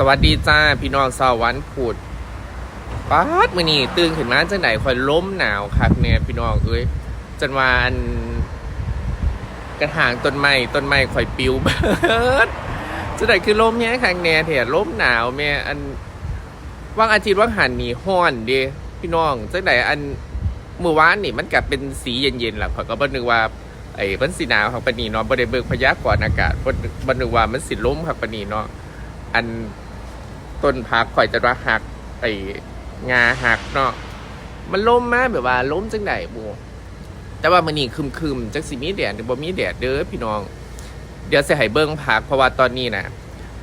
สวัสดีจ้าพี่น้องสาววันพุดป๊าดมื้อนี้ตื่นขึ้นมาจังไดข่อยล้มหนาวคักแน่พี่น้องเอ้ยจนวาอันกระถางต้นไม้ต้นไม้ข่อยปิวเบิดจังไดคือล้มแฮงคักแน่แท้ล้มหนาวแม่อันว่างอาทิตย์ว่างหันหนี่ฮ้อนเด้พี่น้องจังไดอันเมื่อวานนี่มันกลับเป็นสีเย็นๆล่ะข่อยก็บ่นึกว่าไอ้มันสิหนาวครับปนีเนาะบ่ได้เบิ่งพยากรณ์อากาศบ่บ่นึกว่ามันสิล้มครับปนีเนาะอัน ต้นพักข่อยจะว่าหักไอ้งาหักเนาะมันล้มมาแบบว่าล้มจังไดบ่แต่ว่ามื้อนี้ครึมๆจักสิมีแดดหรือบ่มีแดดเด้อพี่น้อง เดี๋ยวสิให้เบิ่งพักเพราะว่าตอนนี้นะ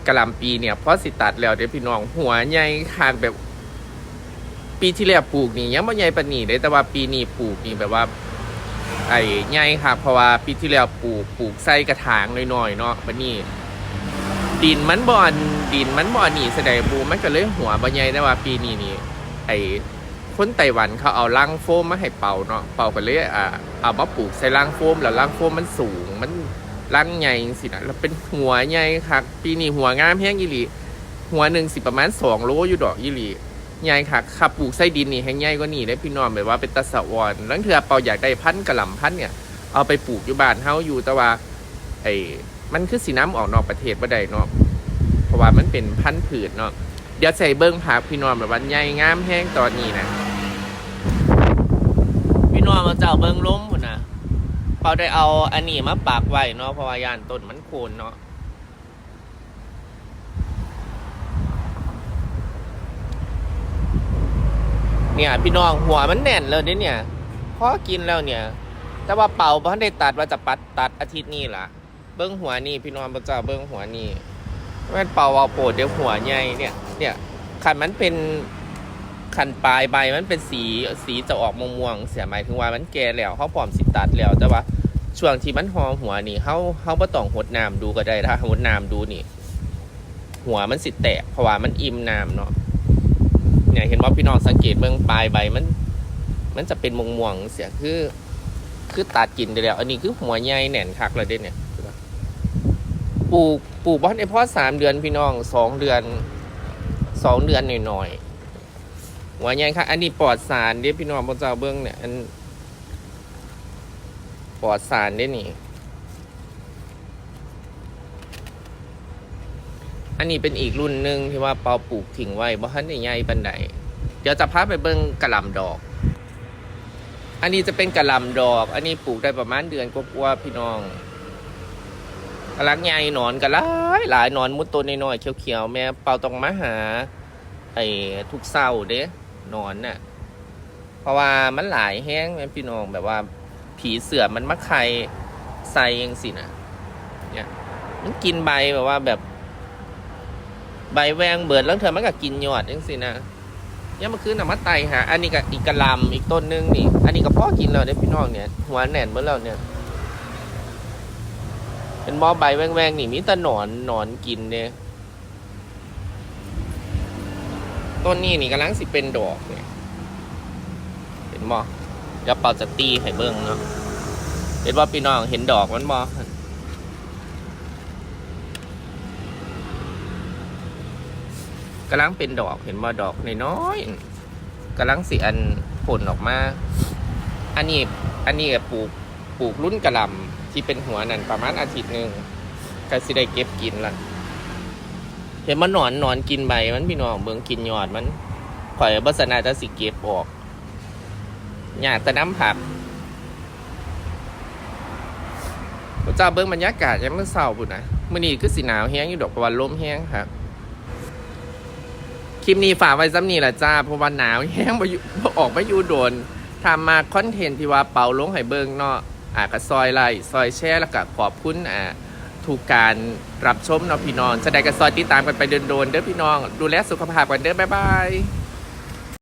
กะหล่ำปีเนี่ยพอสิตัดแล้วเด้อพี่น้องหัวใหญ่ขางแบบ ปีที่แล้วปลูกนี่ยังบ่ใหญ่ปานนี้เด้แต่ว่าปีนี้ปลูกนี่แบบว่า ไอ้ใหญ่ครับเพราะว่าปีที่แล้วปลูกปลูกใส่กระถางน้อยๆเนาะบัดนี้ ดินมันบอนดินมันบอนนี่แสดงบูมันก็เลยหัวบ่ใหญ่แต่ว่าปีนี้นี่ไอ้คนไต้หวันเขาเอาลังโฟมมาให้เป่าเนาะเป่ากันเลยอ่าเอามาปลูกใส่ลังโฟมแล้วลังโฟมมันสูงมันลังใหญ่สินะแล้วเป็นหัวใหญ่ครับปีนี้หัวงามแห้งอีหลีหัวหนึ่งสิประมาณสองโลอยู่ดอกอีหลีใหญ่ค่ะขับปลูกไส้ดินนี่แห้งใหญ่กว่านี่ได้พี่น้องแบบว่าเป็นตะสะวอนลังเถื่อเป่าอยากได้พันธ์กระหล่ำพันธ์เนี่ยเอาไปปลูกอยู่บ้านเฮาอยู่แต่ว่าไอ้มันคือสีน้ำออกนอกประเทศบ่ได้เนาะ ราะว่ามันเป็นพันธุ์ผืชเนาะเดี๋ยวใส่เบิ้งผักพี่น้องแบบว่าใหญ่งามแห้งตอนนี้นะพี่น้องมาเจ้าเบิ้งล้มพุ่นนะเปาได้เอาอันนี้มาปากไว้เนาะเพราะว่ายานต้นมันโคนเนาะเนี่ย พี่น้องหัวมันแน่นเลยเนี่ยพอกินแล้วเนี่ย แต่ว่าเป่าเพราะได้ตัดว่าจะปัดตัดอาทิตย์นี้ล่ะ เบิ้งหัวนี่พี่น้องพระเจ้าเบิ้งหัวนี่ ม่นเป่าเอาโปรดเดี๋ยวหัวใหญ่เนี่ยเนี่ยขันมันเป็นขันปลายใบมันเป็นสีสีจะออกม่วงๆเสียหมายถึงว่ามันแก่แล้วเขาพร้อมสิตัดแล้วแต่ว่าช่วงที่มันหอมหัวนี่เขาเขาบ่ต้องหดน้ำดูก็ได้ถ้าหดน้ำดูนี่ หัวมันสิแตกเพราะว่ามันอิ่มน้ำเนาะเนี่ยเห็นว่าพี่น้องสังเกตเบื้องปลายใบมัน มันจะเป็นม่วงๆเสียคือ คือตัดกินได้แล้ว อันนี้คือหัวใหญ่แหน่นคักเลยเด้เนี่ย ปลูกปลูกบ้านในพ่อสามเดือนพี่น้องสองเดือนสองเดือนหน่อยๆหัวใหญ่ค่ะอันนี้ปลอดสารเด้พี่น้องบนเจ้าเบื้องเนี่ยอันปลอดสารเด้นี่ อันนี้เป็นอีกรุ่นหนึ่งที่ว่าเปาปลูกทิ้งไว้บ่ทันได้ใหญ่ปานใดเดี๋ยวจะพาไปเบิ่งกระลำดอก อันนี้จะเป็นกระลำดอก อันนี้ปลูกได้ประมาณเดือนกว่าๆพี่น้อง กำลังใหญ่หนอนก็หลายหลายหนอนมุดตัวน้อยๆเขียวๆแม่เป่าต้องมาหา ไอ้ทุกเศร้าเด้หนอนน่ะ เพราะว่ามันหลายแห้งแม่พี่น้องแบบว่า ผีเสือมันมาไข่ใส่เองสินะเนี่ยมันกินใบแบบว่าแบบ ใบแวงเบิดแล้วเธอมันก็กินยอดจังสินะเนี่ยมันคือน้ำมันไตหาอันนี้ก็อีกกระลำอีกต้นนึงนี่ อันนี้ก็พ่อกินแล้วเนี่ยพี่น้องเนี่ยหัวแหน่นเมื่อแล้วเนี่ย เป็นหมอใบแวงๆนี่มีแต่หนอนหนอนกินเนี่ยต้นนี้นี่กำลังสิเป็นดอกเนี่ยเห็นบ่เดี๋ยวเป่าจะตีให้เบิ้งเนาะเห็นว่าพี่น้องเห็นดอกมันบ่กำลังเป็นดอกเห็นมาดอกน้อยๆกำลังสิอันผลออกมา อันนี้ อันนี้ก็ปลูก ปลูกรุ่นกระลำที่เป็นหัวนั่นประมาณอาทิตย์หนึ่งก็สิได้เก็บกินละเห็นมันหนอนหนอนกินใบมันพี่น้องเบิ่งกินยอดมันข่อยบัสนาจะสิเก็บออกอยากแต่น้ำผักพระเจ้าเบิ่งบรรยากาศยังไม่เศร้าปุ่นะมื่อนี้ก็สิหนาวแห้งอยู่ดอกประวันลมแห้งครับคลิปนี้ฝากไว้ซ้ำนี่แหละจ้าเพราะว่าหนาวแห้งไปออกไปอยู่โดนทำมาคอนเทนต์ที่ว่าเป่าลงให้เบิงเนาะ อะก็ซอยไล่ซอยแช่แล้วก็ขอบคุณอ่าถูกการรับชมเนาะพี่น้องจะได้ก็ซอยติดตามกันไปเดินโดนๆเด้อพี่น้อง ดูแลสุขภาพกันเด้อบ๊ายบาย